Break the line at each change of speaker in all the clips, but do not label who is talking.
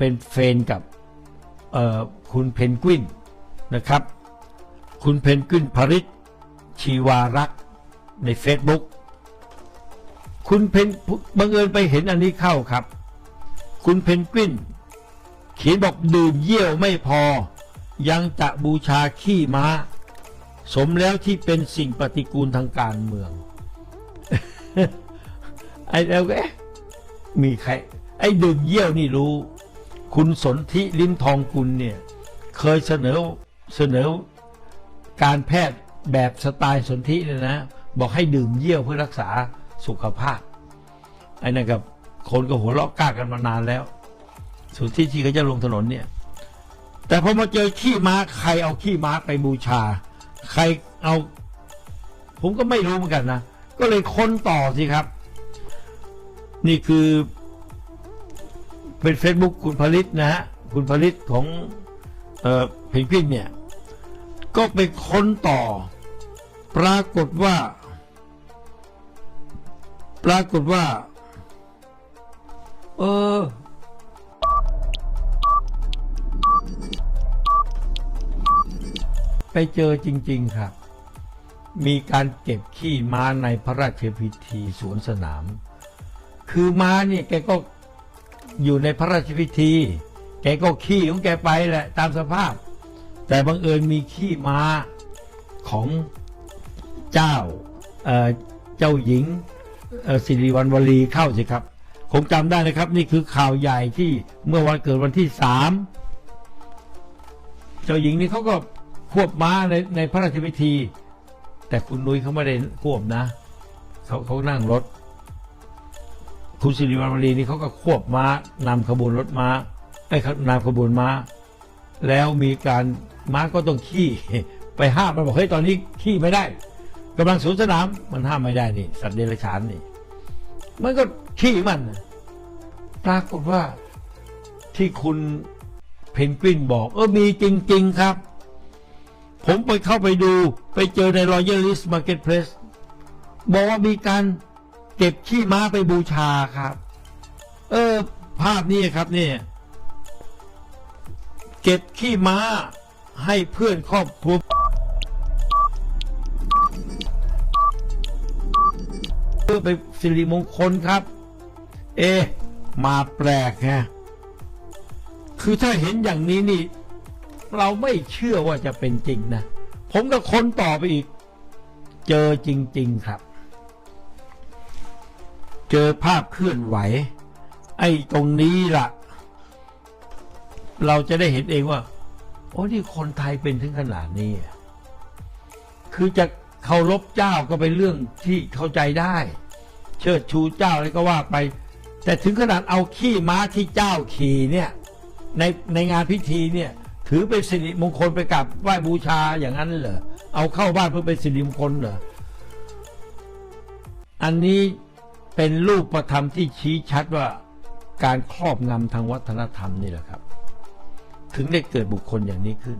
เป็นเฟนกับคุณเพนกวินนะครับ คุณเพนกวินภริษชีวารักษ์ใน Facebook คุณเพนบังเอิญไปเห็นอันนี้เข้าครับ คุณเพนกวินเขียนบอกดื่มเยี่ยวไม่พอ ยังจะบูชาขี้ม้า สมแล้วที่เป็นสิ่งปฏิกูลทางการเมือง ไอ้แล้วก็มีใคร ไอ้ดื่มเยี่ยวนี่รู้ คุณสนธิลิ้มทองกุลเนี่ยเคยเสนอเสนอการแพทย์แบบสไตล์สนธิเนี่ยนะ บอกให้ดื่มเยี่ยวเพื่อรักษาสุขภาพไอ้นั่นกับคนก็หัวเราะกล้ากันมานานแล้ว สุดที่ที่เขาจะลงถนนเนี่ย แต่พอมาเจอขี้ม้าใครเอาขี้ม้าไปบูชา ใครเอา ผมก็ไม่รู้เหมือนกันนะ ก็เลยค้นต่อสิครับ นี่คือ เป็น Facebook คุณผลิตนะฮะ คุณผลิตของเอ่อเพนกวินเนี่ย ก็ไปค้นต่อ ปรากฏว่า ปรากฏว่า เออไปเจอจริง ๆ ครับ มีการเก็บขี้ม้าในพระราชพิธีสวนสนาม คือม้าเนี่ยแกก็ อยู่ในพระราชพิธี แกก็ขี้ของแกไปแหละตามสภาพ แต่บังเอิญมีขี้ม้าของเจ้าเเจ้าหญิงสิริวัณวลีเข้าสิครับ คงจำได้นะครับ นี่คือข่าวใหญ่ที่เมื่อวันเกิดวันที่สามเจ้าหญิงนี่เขาก็ควบม้าในในพระราชพิธี แต่คุณนุ้ยเขาไม่ได้ควบนะเขาเขานั่งรถ คุณสิริวัณวลีนี่เขาก็ควบม้านำขบวนรถม้าไอ้นำขบวนม้า แล้วมีการม้าก็ต้องขี้ไปห้ามมันบอกเฮ้ยตอนนี้ขี้ไม่ได้กำลังสวนสนามมันห้ามไม่ได้นี่ สัตว์เดรัจฉานนี่ มันก็ขี้มันปรากฏว่าที่คุณเพนกวินบอก เออมีจริง ๆครับ ผมไปเข้าไปดูไปเจอใน Royal List Marketplace บอกว่ามีการ เก็บขี้ม้าไปบูชาครับ เออ ภาพนี้ครับนี่ เก็บขี้ม้าให้เพื่อนครอบครัวเพื่อไปสิริมงคลครับ เอะมาแปลกฮะคือถ้าเห็นอย่างนี้นี่ เราไม่เชื่อว่าจะเป็นจริงนะ ผมก็ค้นต่อไปอีก เจอจริง ๆ ครับ เจอภาพเคลื่อนไหว ไอ้ตรงนี้ล่ะ เราจะได้เห็นเองว่า โอ้นี่คนไทยเป็นถึงขนาดนี้ คือจะเคารพเจ้าก็เป็นเรื่องที่เข้าใจได้ เชิดชูเจ้าอะไรก็ว่าไป แต่ถึงขนาดเอาขี้ม้าที่เจ้าขี่เนี่ยในในงานพิธีเนี่ยถือเป็นสิริมงคลไปกับไหว้บูชาอย่างนั้นเหรอเอาเข้าบ้านเพื่อเป็นสิริมงคลเหรออันนี้ เป็นรูปประธรรมที่ชี้ชัดว่าการครอบงำทางวัฒนธรรมนี่แหละครับ ถึงได้เกิดบุคคลอย่างนี้ขึ้น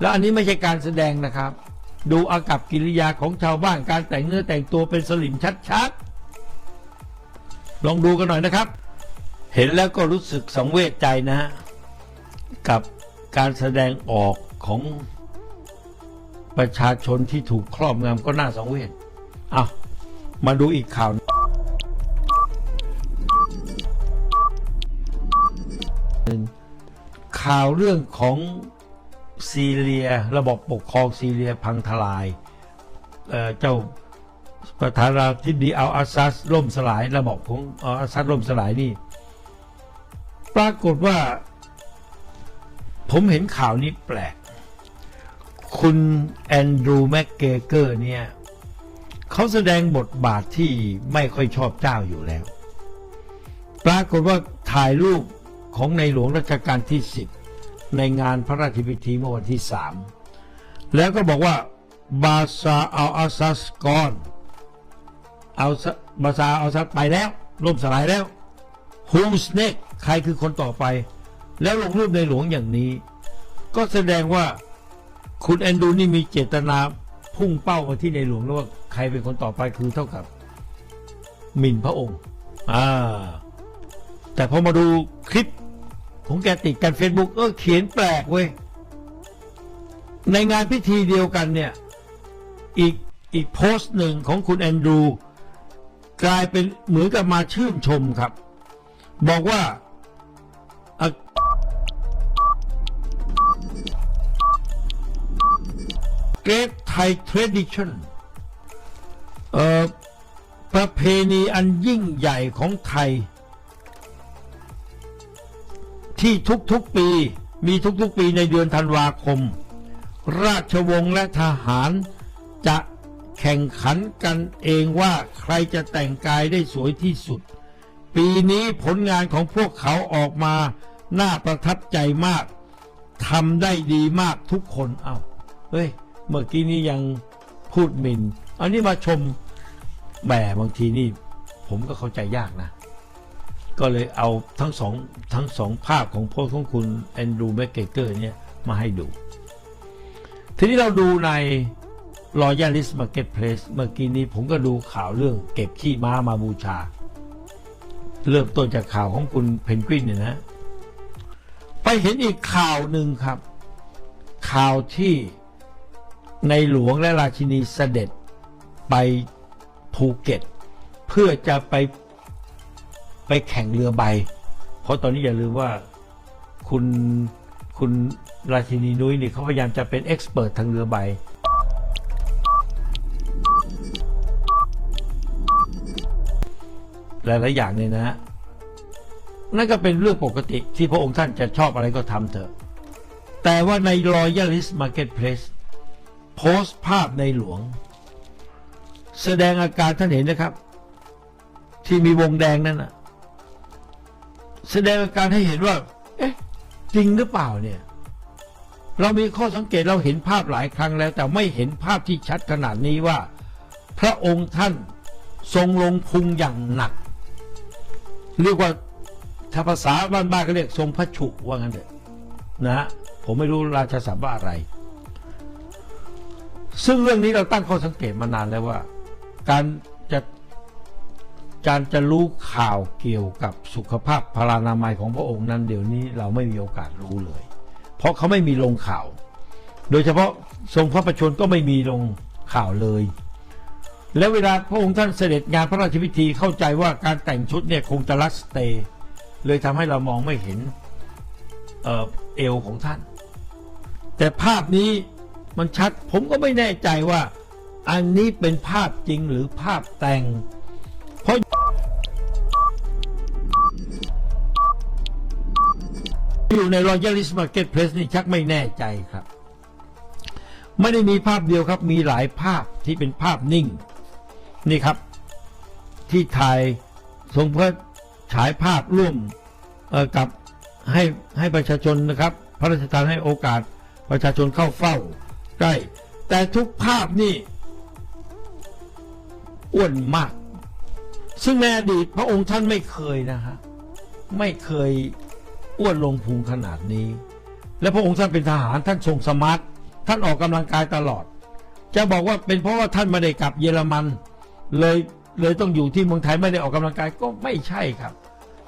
แล้วอันนี้ไม่ใช่การแสดงนะครับ ดูอากับกิริยาของชาวบ้านการแต่งเนื้อแต่งตัวเป็นสลิมชัดๆลองดูกันหน่อยนะครับ เห็นแล้วก็รู้สึกสังเวชใจนะฮะกับการแสดงออกของประชาชนที่ถูกครอบงำก็น่าสังเวชเอามาดูอีกข่าว ข่าวเรื่องของซีเรียระบบปกครองซีเรียพังทลายเเจ้าประธานาธิบดีอัลอาซัสล่มสลายระบบของอัลอาซัสล่มสลายนี่ ปรากฏว่า ผมเห็นข่าวนี้แปลก คุณแอนดรูว์แมกเกเกอร์เนี่ยเขาแสดงบทบาทที่ไม่ค่อยชอบเจ้าอยู่แล้ว ปรากฏว่าถ่ายรูปของในหลวงรัชกาลที่10 ในงานพระราชพิธีเมื่อวันที่3แล้วก็บอกว่าบาซาอัลอาซัสกอนเอาซะบาซาอัลอาซัสไปแล้วล่มสลายแล้ว Who's next ใครคือคนต่อไป แล้วลงรูปในหลวงอย่างนี้ ก็แสดงว่าคุณแอนดูนี่มีเจตนาพุ่งเป้ามาที่ในหลวงแล้วว่าใครเป็นคนต่อไปคือเท่ากับหมิ่นพระองค์ อ่า แต่พอมาดูคลิป ของแกติดกัน Facebook เออเขียนแปลกเว้ย ในงานพิธีเดียวกันเนี่ย อีกอีกโพสต์หนึ่งของคุณแอนดรูกลายเป็นเหมือนกับมาชื่นชมครับ บอกว่า A Great Thai Tradition เอ่อประเพณีอันยิ่งใหญ่ของไทย ที่ทุกๆปีมีทุกๆปีในเดือนธันวาคม ราชวงศ์และทหารจะแข่งขันกันเองว่าใครจะแต่งกายได้สวยที่สุด ปีนี้ผลงานของพวกเขาออกมาน่าประทับใจมากทำได้ดีมากทุกคนเอา้าเฮ้ย เมื่อกี้นี้ยังพูดมิน อันนี้มาชมแหมบางทีนี่ ผมก็เข้าใจยากนะ ก็เลยเอาทั้งสองทั้งสองภาพของโพสต์ของคุณแอนดรูแมกเกเกอร์เนี่ยมาให้ดู ทีนี้เราดูใน Royalist Marketplace เมื่อกี้นี้ผมก็ดูข่าวเรื่องเก็บขี้ม้ามาบูชา เริ่มต้นจากข่าวของคุณเพนกวินเนี่ยนะ ไปเห็นอีกข่าวหนึ่งครับ ข่าวที่ในหลวงและราชินีเสด็จไปภูเก็ต เพื่อจะไป ไปแข่งเรือใบ เพราะตอนนี้อย่าลืมว่าคุณคุณราชินีนุ้ยนี่เขาพยายามจะเป็นเอ็กซ์เพรสทางเรือใบ หลาย ๆ อย่างเนี่ยนะฮะนั่นก็เป็นเรื่องปกติที่พระองค์ท่านจะชอบอะไรก็ทำเถอะ แต่ว่าใน Royalist Marketplace โพสต์ภาพในหลวง แสดงอาการท่านเห็นนะครับ ที่มีวงแดงนั่นนะ แสดงอาการให้เห็นว่า เอ๊ะ จริงหรือเปล่าเนี่ย เรามีข้อสังเกตเราเห็นภาพหลายครั้งแล้ว แต่ไม่เห็นภาพที่ชัดขนาดนี้ว่า พระองค์ท่านทรงลงพุงอย่างหนัก เรียกว่าถ้าภาษาบ้านๆก็เรียกทรงพระฉุว่างั้นเถอะนะฮะผมไม่รู้ราชสัพท์ว่าอะไร ซึ่งเรื่องนี้เราตั้งข้อสังเกตมานานแล้วว่า การ การจะรู้ข่าวเกี่ยวกับสุขภาพพลานามัยของพระองค์นั้นเดี๋ยวนี้เราไม่มีโอกาสรู้เลย เพราะเขาไม่มีลงข่าว โดยเฉพาะทรงพระประชวรก็ไม่มีลงข่าวเลย แล้วเวลาพระองค์ท่านเสด็จงานพระราชพิธีเข้าใจว่าการแต่งชุดเนี่ยคงจะลัสเตเลยทำให้เรามองไม่เห็นเออเอวของท่าน แต่ภาพนี้มันชัดผมก็ไม่แน่ใจว่าอันนี้เป็นภาพจริงหรือภาพแต่ง เพราะอยู่ใน Royalist Marketplace นี่ชักไม่แน่ใจครับ ไม่ได้มีภาพเดียวครับ มีหลายภาพที่เป็นภาพนิ่ง นี่ครับ ที่ถ่ายทรงเพระฉายภาพร่วมกับให้ให้ประชาชนนะครับ พระราชทานให้โอกาสประชาชนเข้าเฝ้าใกล้แต่ทุกภาพนี่ อ้วนมาก ซึ่งในอดีตพระองค์ท่านไม่เคยนะฮะไม่เคยอ้วนลงพุงขนาดนี้ และพระองค์ท่านเป็นทหารท่านทรงสมาร์ทท่านออกกำลังกายตลอด จะบอกว่าเป็นเพราะว่าท่านไม่ได้กลับเยอรมัน เลยเลยต้องอยู่ที่เมืองไทยไม่ได้ออกกำลังกายก็ไม่ใช่ครับ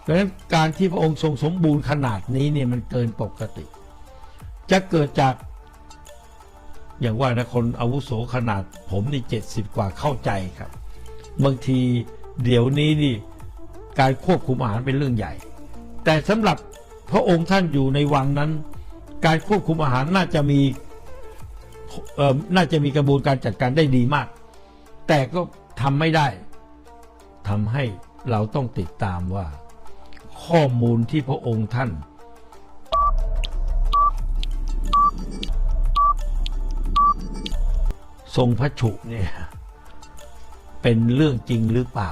ดังนั้นการที่พระองค์ทรงสมบูรณ์ขนาดนี้เนี่ยมันเกินปกติ จะเกิดจาก อย่างว่านะคนอาวุโสขนาดผมนี่เจ็ดสิบกว่าเข้าใจครับบางที เดี๋ยวนี้นี่การควบคุมอาหารเป็นเรื่องใหญ่ แต่สำหรับพระองค์ท่านอยู่ในวังนั้น การควบคุมอาหารน่าจะมีน่าจะมีกระบวนการจัดการได้ดีมาก แต่ก็ทำไม่ได้ทำให้เราต้องติดตามว่า ข้อมูลที่พระองค์ท่าน ทรงพระฉุเนี่ย เป็นเรื่องจริงหรือเปล่า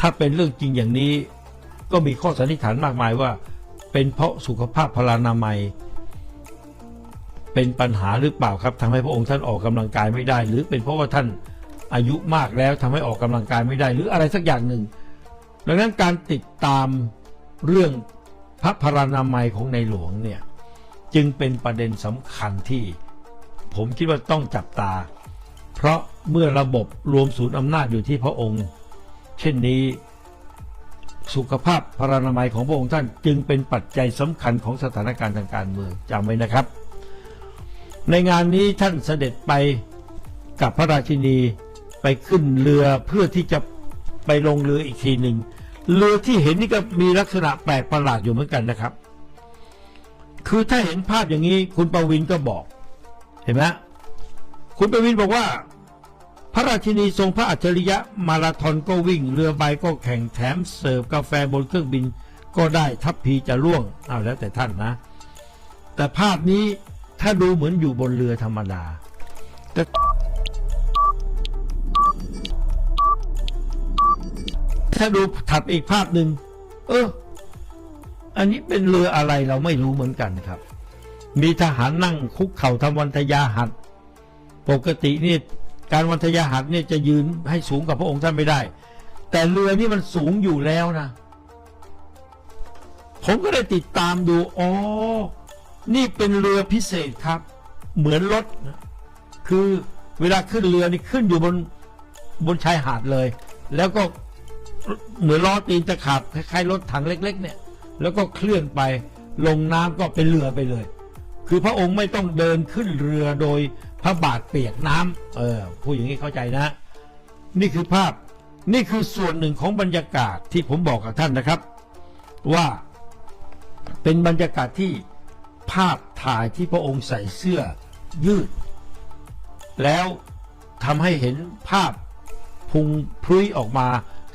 ถ้าเป็นเรื่องจริงอย่างนี้ ก็มีข้อสันนิษฐานมากมายว่า เป็นเพราะสุขภาพพลานามัย เป็นปัญหาหรือเปล่าครับทำให้พระองค์ท่านออกกำลังกายไม่ได้ หรือเป็นเพราะว่าท่านอายุมากแล้วทำให้ออกกำลังกายไม่ได้ หรืออะไรสักอย่างหนึ่ง ดังนั้นการติดตามเรื่องพระพลานามัยของในหลวงเนี่ยจึงเป็นประเด็นสำคัญที่ ผมคิดว่าต้องจับตา เพราะเมื่อระบบรวมศูนย์อำนาจอยู่ที่พระองค์ เช่นนี้ สุขภาพพรานามัยของพระองค์ท่านจึงเป็นปัจจัยสำคัญของสถานการณ์ทางการเมืองจำไว้นะครับ ในงานนี้ท่านเสด็จไปกับพระราชินีไปขึ้นเรือเพื่อที่จะไปลงเรืออีกทีหนึ่งเรือที่เห็นนี่ก็มีลักษณะแปลกประหลาดอยู่เหมือนกันนะครับ คือถ้าเห็นภาพอย่างนี้คุณประวินก็บอก เห็นไหม คุณประวินบอกว่า พระราชินีทรงพระอัจฉริยะมาราธอนก็วิ่ง เรือใบก็แข่งแถมเสิร์ฟกาแฟบนเครื่องบินก็ได้ทัพพีจะล่วงเอาแล้วแต่ท่านนะ แต่ภาพนี้ถ้าดูเหมือนอยู่บนเรือธรรมดา แต่ถ้าดูถัดอีกภาพหนึ่งเออ อันนี้เป็นเรืออะไรเราไม่รู้เหมือนกันครับ มีทหารนั่งคุกเข่าทำวันทยาหัด ปกตินี่การวันทยาหัดเนี่ยจะยืนให้สูงกับพระองค์ท่านไม่ได้ แต่เรือนี่มันสูงอยู่แล้วนะ ผมก็ได้ติดตามดู อ๋อ นี่เป็นเรือพิเศษครับ เหมือนรถนะคือเวลาขึ้นเรือนี่ขึ้นอยู่บนบนชายหาดเลย แล้วก็เหมือนล้อตีนตะขาบคล้ายๆรถถังเล็ก ๆ เนี่ย แล้วก็เคลื่อนไปลงน้ำก็เป็นเรือไปเลย คือพระองค์ไม่ต้องเดินขึ้นเรือโดย พระบาทเปียกน้ำเออพูดอย่างนี้เข้าใจนะ นี่คือภาพนี่คือส่วนหนึ่งของบรรยากาศที่ผมบอกกับท่านนะครับ ว่าเป็นบรรยากาศที่ภาพถ่ายที่พระองค์ใส่เสื้อยืด แล้วทำให้เห็นภาพพุงพลุยออกมา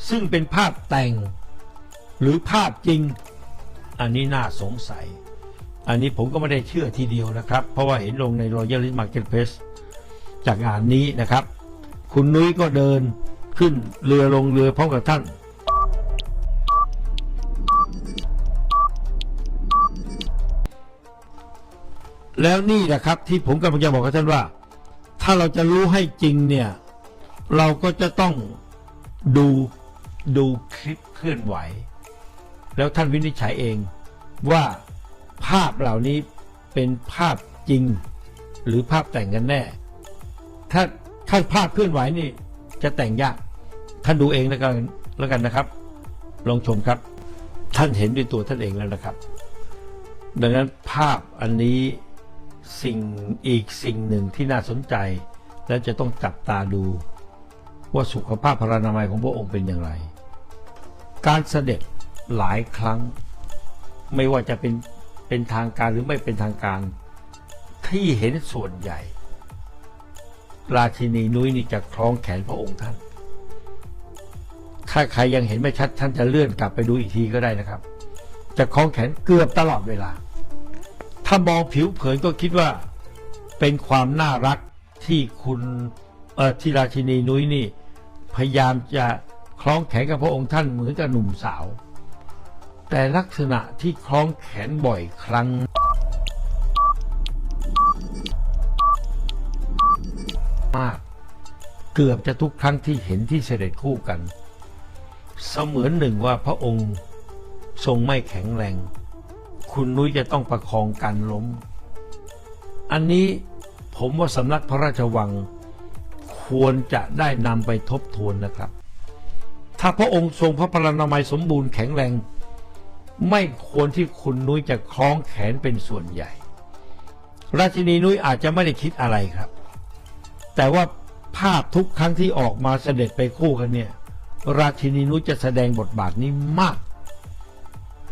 ซึ่งเป็นภาพแต่ง หรือภาพจริง อันนี้น่าสงสัย อันนี้ผมก็ไม่ได้เชื่อทีเดียวนะครับ เพราะว่าเห็นลงใน Royal Marketplace จากงานนี้นะครับ คุณนุ้ยก็เดินขึ้นเรือลงเรือพร้อมกับท่าน แล้วนี่แหละครับที่ผมกำลังจะบอกกับท่านว่า ถ้าเราจะรู้ให้จริงเนี่ย เราก็จะต้องดูดูคลิปเคลื่อนไหว แล้วท่านวินิจฉัยเองว่า ภาพเหล่านี้เป็นภาพจริง หรือภาพแต่งกันแน่ ถ้าถ้าภาพเคลื่อนไหวนี่จะแต่งยาก ท่านดูเองแล้วกันแล้วกันนะครับ ลองชมครับ ท่านเห็นด้วยตัวท่านเองแล้วนะครับ ดังนั้นภาพอันนี้สิ่งอีกสิ่งหนึ่งที่น่าสนใจ และจะต้องจับตาดู ว่าสุขภาพพรานามัยของพระองค์เป็นอย่างไร การเสด็จหลายครั้ง ไม่ว่าจะเป็น เป็นทางการหรือไม่เป็นทางการ ที่เห็นส่วนใหญ่ ราชินีนุ้ยนี่จะคล้องแขนพระองค์ท่าน ถ้าใครยังเห็นไม่ชัดท่านจะเลื่อนกลับไปดูอีกทีก็ได้นะครับ จะคล้องแขนเกือบตลอดเวลา ถ้ามองผิวเผินก็คิดว่า เป็นความน่ารักที่คุณเออที่ราชินีนุ้ยนี่ พยายามจะคล้องแขนกับพระองค์ท่านเหมือนกับหนุ่มสาว แต่ลักษณะที่คล้องแขนบ่อยครั้ง มาก เกือบจะทุกครั้งที่เห็นที่เสด็จคู่กัน เสมือนหนึ่งว่าพระองค์ทรงไม่แข็งแรง คุณนุ้ยจะต้องประคองการล้ม อันนี้ผมว่าสำนักพระราชวังควรจะได้นำไปทบทวนนะครับ ถ้าพระองค์ทรงพระพลานามัยสมบูรณ์แข็งแรง ไม่ควรที่คุณนุ้ยจะคล้องแขนเป็นส่วนใหญ่ ราชินีนุ้ยอาจจะไม่ได้คิดอะไรครับ แต่ว่าภาพทุกครั้งที่ออกมาเสด็จไปคู่กันเนี่ย ราชินีนุ้ยจะแสดงบทบาทนี้มาก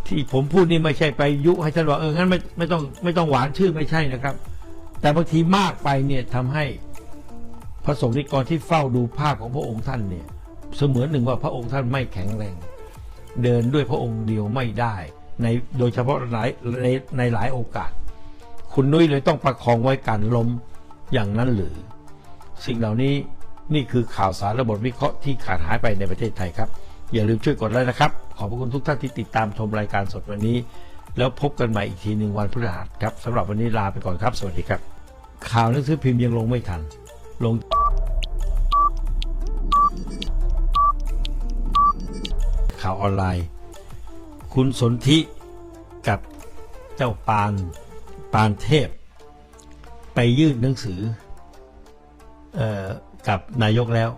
ที่ผมพูดนี่ไม่ใช่ไปยุให้ท่านว่าเอองั้นไม่ไม่ต้องไม่ต้องหวานชื่อไม่ใช่นะครับ แต่บางทีมากไปเนี่ยทำให้พระสงฆ์นิกรที่เฝ้าดูภาพของพระองค์ท่านเนี่ย เสมือนหนึ่งว่าพระองค์ท่านไม่แข็งแรง เดินด้วยพระองค์เดียวไม่ได้ในโดยเฉพาะหลายในในหลายโอกาส คุณนุ้ยเลยต้องประคองไว้การล้มอย่างนั้นหรือ สิ่งเหล่านี้นี่คือข่าวสารระบบวิเคราะห์ที่ขาดหายไปในประเทศไทยครับ อย่าลืมช่วยกดไลค์นะครับ ขอบพระคุณทุกท่านที่ติดตามชมรายการสดวันนี้ แล้วพบกันใหม่อีกทีหนึ่งวันพฤหัสครับสำหรับวันนี้ลาไปก่อนครับ สวัสดีครับ ข่าวหนังสือพิมพ์ยังลงไม่ทัน ลง ข่าวออนไลน์ คุณสนธิกับเจ้าปานปานเทพ ไปยื่นหนังสือออกับนายกแล้ว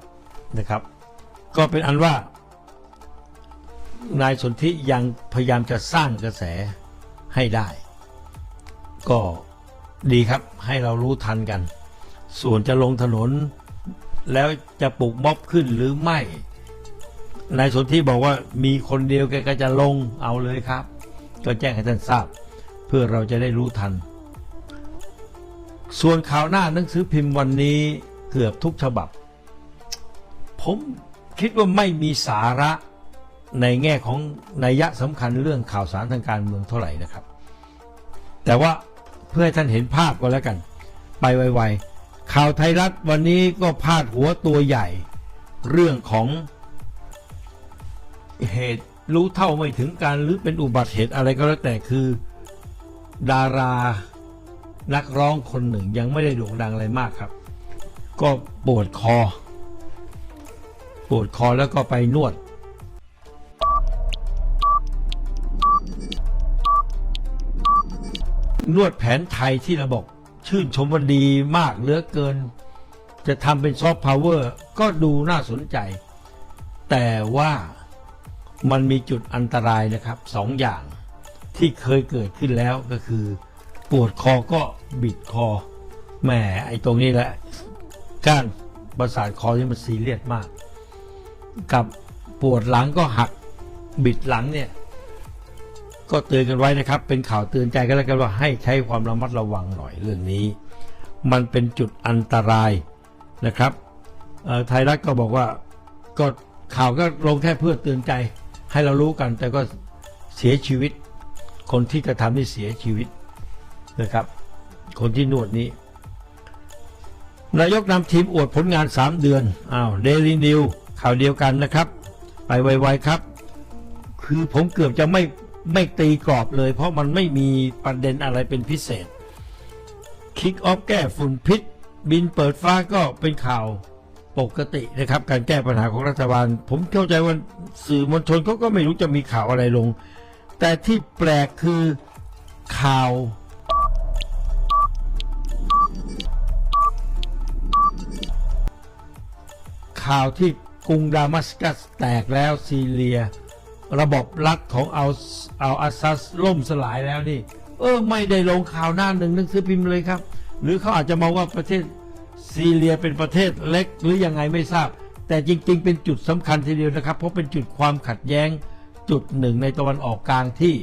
นะครับ ก็เป็นอันว่านายสนธิยังพยายามจะสร้างกระแสให้ได้ ก็ดีครับให้เรารู้ทันกัน ส่วนจะลงถนนแล้วจะปลุกม็อบขึ้นหรือไม่ นายสนธิบอกว่ามีคนเดียวแกก็จะลงเอาเลยครับ ก็แจ้งให้ท่านทราบ เพื่อเราจะได้รู้ทัน ส่วนข่าวหน้าหนังสือพิมพ์วันนี้เกือบทุกฉบับ ผมคิดว่าไม่มีสาระในแง่ของนัยยะสำคัญเรื่องข่าวสารทางการเมืองเท่าไหร่นะครับ แต่ว่าเพื่อให้ท่านเห็นภาพก็แล้วกัน ไปไวๆข่าวไทยรัฐวันนี้ก็พาดหัวตัวใหญ่ เรื่องของ เหตุรู้เท่าไม่ถึงการหรือเป็นอุบัติเหตุอะไรก็แล้วแต่คือ ดารานักร้องคนหนึ่งยังไม่ได้โด่งดังอะไรมากครับ ก็ปวดคอ ปวดคอแล้วก็ไปนวด นวดแผนไทยที่เราบอก ชื่นชมว่าดีมากเหลือเกิน จะทำเป็นซอฟต์พาวเวอร์ก็ดูน่าสนใจ แต่ว่า มันมีจุดอันตรายนะครับสองอย่างที่เคยเกิดขึ้นแล้วก็คือ ปวดคอก็บิดคอแหมไอ้ตรงนี้แหละก้านประสาทคอที่มันซีเรียสมาก กับปวดหลังก็หักบิดหลังเนี่ย ก็เตือนกันไว้นะครับ เป็นข่าวเตือนใจกันแล้วกันว่าให้ใช้ความระมัดระวังหน่อยเรื่องนี้ มันเป็นจุดอันตรายนะครับไทยรัฐก็บอกว่าก็ข่าวก็ลงแค่เพื่อเตือนใจ ให้เรารู้กัน แต่ก็เสียชีวิต คนที่กระทำนี่เสียชีวิตนะครับ คนที่นวดนี้ นายกนำทีมอวดผลงาน 3 เดือนอ้าวเดลินิวข่าวเดียวกันนะครับ ไปไวๆครับ คือผมเกือบจะไม่ไม่ตีกรอบเลย เพราะมันไม่มีประเด็นอะไรเป็นพิเศษ คิกออฟแก้ฝุ่นพิษ บินเปิดฟ้าก็เป็นข่าว ปกตินะครับการแก้ปัญหาของรัฐบาล ผมเข้าใจว่าสื่อมวลชนเขาก็ไม่รู้จะมีข่าวอะไรลง แต่ที่แปลกคือข่าว ข่าวที่กรุงดามัสกัสแตกแล้วซีเรีย ระบบรัฐของเอาเอาอาซัสล่มสลายแล้วนี่ เออ ไม่ได้ลงข่าวหน้าหนึ่งหนังสือพิมพ์เลยครับ หรือเขาอาจจะมองว่าประเทศ ซีเรียเป็นประเทศเล็กหรือยังไงไม่ทราบ แต่จริงๆ เป็นจุดสำคัญทีเดียวนะครับ เพราะเป็นจุดความขัดแย้งจุดหนึ่งในตะวันออกกลางที่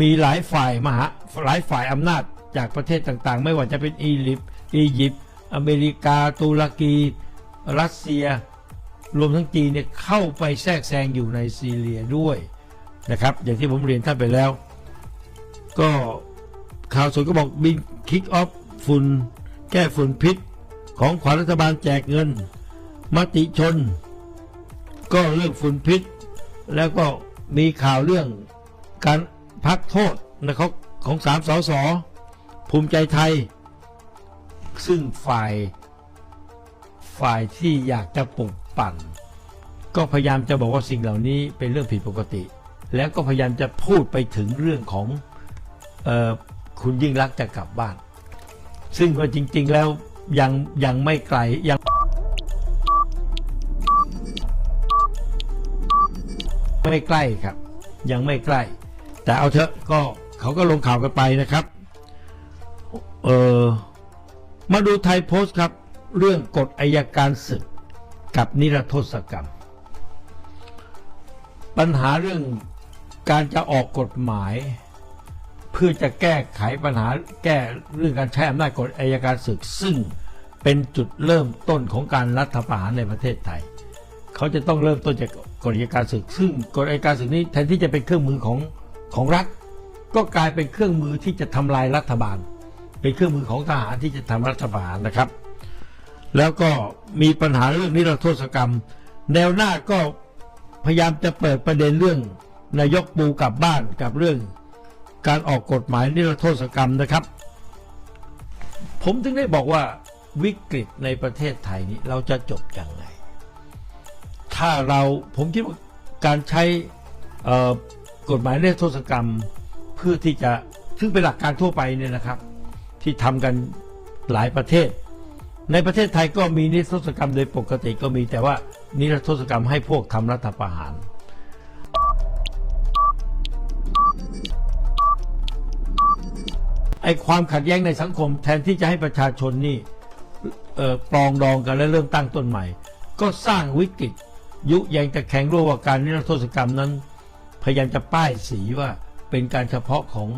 มีหลายฝ่ายมหาหลายฝ่ายอำนาจจากประเทศต่างๆ ไม่ว่าจะเป็นอียิปต์อียิปต์อเมริกา ตุรกี รัสเซีย รวมทั้งจีนเนี่ยเข้าไปแทรกแซงอยู่ในซีเรียด้วยนะครับ อย่างที่ผมเรียนท่านไปแล้ว ก็ข่าวสดก็บอกบินคิกออฟฝุ่นแก้ฝุ่นพิษ ของขวัญรัฐบาลแจกเงิน มติชน ก็เรื่องฝุ่นพิษ แล้วก็มีข่าวเรื่องการพักโทษนะครับของสามสสภูมิใจไทย ซึ่งฝ่ายฝ่ายที่อยากจะปลุกปั่น ก็พยายามจะบอกว่าสิ่งเหล่านี้เป็นเรื่องผิดปกติ แล้วก็พยายามจะพูดไปถึงเรื่องของออคุณยิ่งรักจะกลับบ้าน ซึ่งก็จริง ๆ แล้ว ยังยังไม่ไกลยังไม่ใกล้ครับ ยังไม่ใกล้ แต่เอาเถอะก็เขาก็ลงข่าวกันไปนะครับ เออมาดูไทยโพสต์ครับ เรื่องกฎอายการศึกกับนิรโทษกรรม ปัญหาเรื่องการจะออกกฎหมาย เพื่อจะแก้ไขปัญหาแก้เรื่องการใช้อำนาจกฎอายการศึกซึ่งเป็นจุดเริ่มต้นของการรัฐประหารในประเทศไทย เขาจะต้องเริ่มต้นจากกฎอัยการศึก ซึ่งกฎอัยการศึกนี้แทนที่จะเป็นเครื่องมือของของรัฐ ก็กลายเป็นเครื่องมือที่จะทำลายรัฐบาล เป็นเครื่องมือของทหารที่จะทำรัฐประหารนะครับ แล้วก็มีปัญหาเรื่องนิรโทษกรรม แนวหน้าก็พยายามจะเปิดประเด็นเรื่องนายกปูกลับบ้านกับเรื่อง การออกกฎหมายนิรโทษกรรมนะครับ ผมถึงได้บอกว่าวิกฤตในประเทศไทยนี้เราจะจบอย่างไร ถ้าเราผมคิดว่าการใช้กฎหมายนิรโทษกรรมเพื่อที่จะซึ่งเป็นหลักการทั่วไปเนี่ยนะครับ ที่ทำกันหลายประเทศ ในประเทศไทยก็มีนิรโทษกรรมโดยปกติก็มีแต่ว่านิรโทษกรรมให้พวกทำรัฐประหาร ไอ้ความขัดแย้งในสังคม แทนที่จะให้ประชาชนนี่ปรองดองกันและเริ่มตั้งต้นใหม่ ก็สร้างวิกฤต ยุแยงจะแข่งรั่วว่าการนิรโทษกรรมนั้น พยายามจะป้ายสีว่าเป็นการเฉพาะของ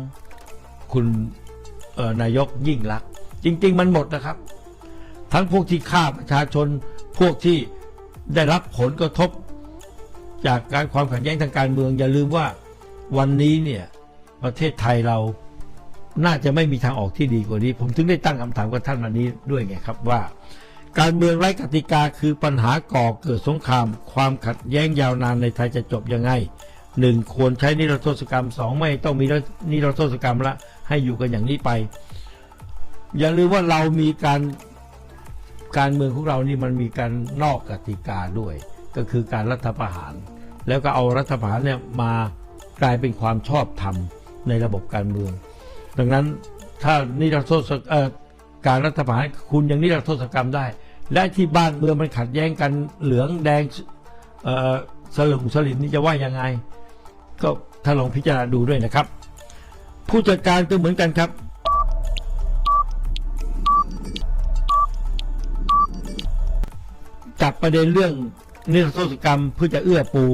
คุณนายกยิ่งลักษณ์จริง ๆ มันหมดนะครับ ทั้งพวกที่ฆ่าประชาชนพวกที่ได้รับผลกระทบ จากการความขัดแย้งทางการเมืองอย่าลืมว่าวันนี้เนี่ยประเทศไทยเรา น่าจะไม่มีทางออกที่ดีกว่านี้ ผมถึงได้ตั้งคำถามกับท่านวันนี้ด้วยไงครับว่า การเมืองไร้กติกาคือปัญหาก่อเกิดสงคราม ความขัดแย้งยาวนานในไทยจะจบยังไงหนึ่งควรใช้นิรโทษกรรมสองไม่ต้องมีนิรโทษกรรมละ ให้อยู่กันอย่างนี้ไป อย่าลืมว่าเรามีการการเมืองของเรานี่มันมีการนอกกติกาด้วย ก็คือการรัฐประหาร แล้วก็เอารัฐประหารเนี่ยมากลายเป็นความชอบธรรมในระบบการเมือง ดังนั้นถ้านิรโทษการรัฐประหารคุณยังนิรโทษกรรมได้ และที่บ้านเมืองมันขัดแย้งกันเหลืองแดงสลุมสลิมนี่จะว่ายังไง ก็ถ้าลองพิจารณาดูด้วยนะครับ ผู้จัดการก็เหมือนกันครับจับประเด็นเรื่องนิรโทษกรรมเพื่อจะเอื้อปู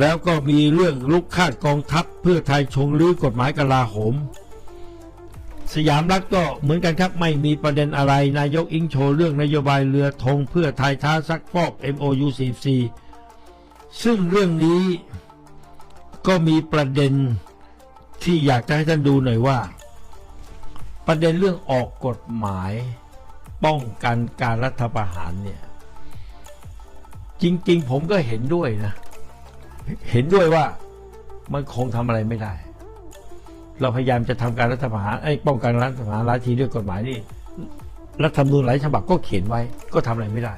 แล้วก็มีเรื่องลุกคาดกองทัพเพื่อไทยชงรื้อกฎหมายกลาโหม สยามรัฐก็เหมือนกันครับไม่มีประเด็นอะไรนายกอิงโชว์เรื่องนโยบายเรือธงเพื่อไทยท้าซักฟอก MOU 44ซึ่งเรื่องนี้ก็มีประเด็นที่อยากจะให้ท่านดูหน่อยว่า ประเด็นเรื่องออกกฎหมายป้องกันการรัฐประหารเนี่ย จริง ๆ ผมก็เห็นด้วยนะ เห็นด้วยว่ามันคงทำอะไรไม่ได้ เราพยายามจะทำการรัฐประหารไอ้ป้องกันรัฐประหารล้าทีด้วยกฎหมายนี่รัฐธรรมนูญหลายฉบับก็เขียนไว้ก็ทำอะไรไม่ได้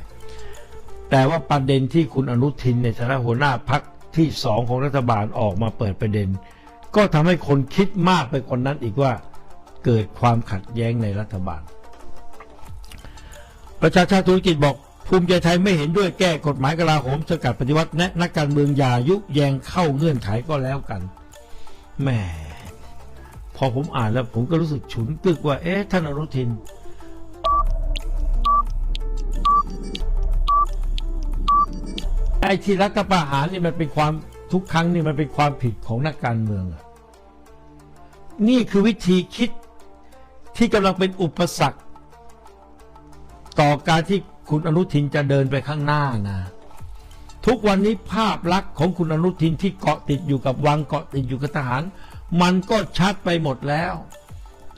แต่ว่าประเด็นที่คุณอนุทินในฐานะหัวหน้าพักที่สองของรัฐบาลออกมาเปิดประเด็น ก็ทำให้คนคิดมากไปคนนั้นอีกว่าเกิดความขัดแย้งในรัฐบาล ประชาชาติธุรกิจบอก ภูมิใจไทยไม่เห็นด้วยแก้กฎหมายกลาโหมสกัดปฏิวัติแนะนักการเมืองอย่ายุแยงเข้าเงื่อนไขก็แล้วกันแหมพอผมอ่านแล้วผมก็รู้สึกฉุนกึกว่า เอ๊ะ ท่านอนุทิน ไอ้ที่รัฐประหารนี่มันเป็นความทุกครั้งนี่มันเป็นความผิดของนักการเมืองอะนี่คือวิธีคิดที่กำลังเป็นอุปสรรค ต่อการที่ คุณอนุทินจะเดินไปข้างหน้านะ ทุกวันนี้ภาพลักษณ์ของคุณอนุทินที่เกาะติดอยู่กับวังเกาะติดอยู่กับทหาร มันก็ชัดไปหมดแล้ว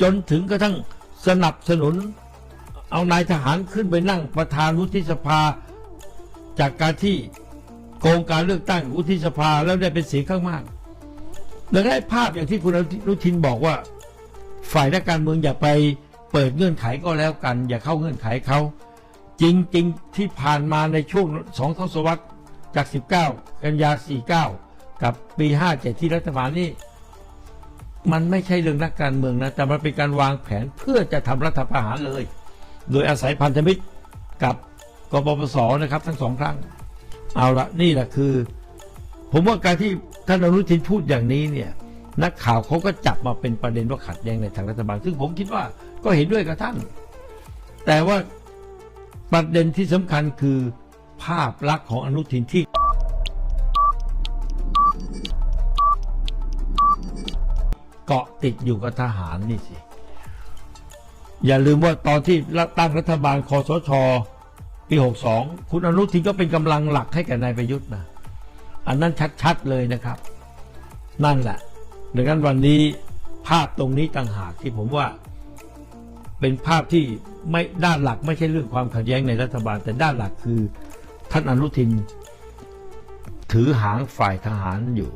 จนถึงกระทั่งสนับสนุน เอานายทหารขึ้นไปนั่งประธานวุฒิสภา จากการที่โกงการเลือกตั้งวุฒิสภาแล้วได้เป็นเสียงข้างมากดังนั้นภาพอย่างที่คุณอนุทินบอกว่า ฝ่ายนักการเมืองอย่าไปเปิดเงื่อนไขก็แล้วกัน อย่าเข้าเงื่อนไขเขา จริง ๆ ที่ผ่านมาในช่วงสองทศวรรษจาก 19 กันยา 49 กับปี 57 ที่รัฐบาลนี่มันไม่ใช่เรื่องนักการเมืองนะ แต่มันเป็นการวางแผนเพื่อจะทำรัฐประหารเลย โดยอาศัยพันธมิตรกับกบปสนะครับ ทั้งสองครั้ง เอาละนี่แหละคือ ผมว่าการที่ท่านอนุทินพูดอย่างนี้เนี่ย นักข่าวเขาก็จับมาเป็นประเด็นว่าขัดแย้งในทางรัฐบาล ซึ่งผมคิดว่าก็เห็นด้วยกับท่าน แต่ว่า ประเด็นที่สำคัญคือภาพลักษณ์ของอนุทินที่ เกาะติดอยู่กับทหารนี่สิ อย่าลืมว่าตอนที่ตั้งรัฐบาลคอสชปี 62 คุณอนุทินก็เป็นกำลังหลักให้กับนายประยุทธ์นะ อันนั้นชัดๆเลยนะครับ นั่นแหละดังนั้นวันนี้ภาพตรงนี้ต่างหากที่ผมว่า เป็นภาพที่ไม่ด้านหลักไม่ใช่เรื่องความขัดแย้งในรัฐบาล แต่ด้านหลักคือท่านอนุทิน ถือหางฝ่ายทหารอยู่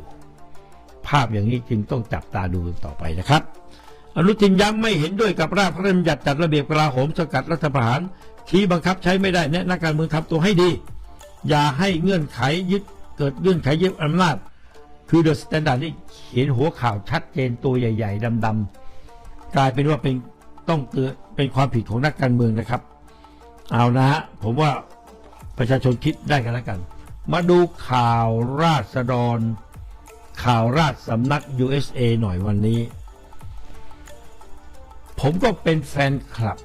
ภาพอย่างนี้จึงต้องจับตาดูต่อไปนะครับ อนุทินย้ำไม่เห็นด้วยกับร่างพระราชบัญญัติจัดระเบียบกลาโหมสกัดรัฐประหารที่บังคับใช้ไม่ได้แนะนักการเมืองทำตัวให้ดี อย่าให้เงื่อนไขยึดเกิดเงื่อนไขยึดอำนาจ คือเดอะสแตนดาร์ดที่เขียนหัวข่าวชัดเจนตัวใหญ่ ๆดำๆกลายเป็นว่าเป็น ต้องเตือนเป็นความผิดของนักการเมืองนะครับ เอานะฮะผมว่าประชาชนคิดได้กันแล้วกัน มาดูข่าวราษฎร ข่าวราชสำนัก USA หน่อยวันนี้ ผมก็เป็นแฟนคลับ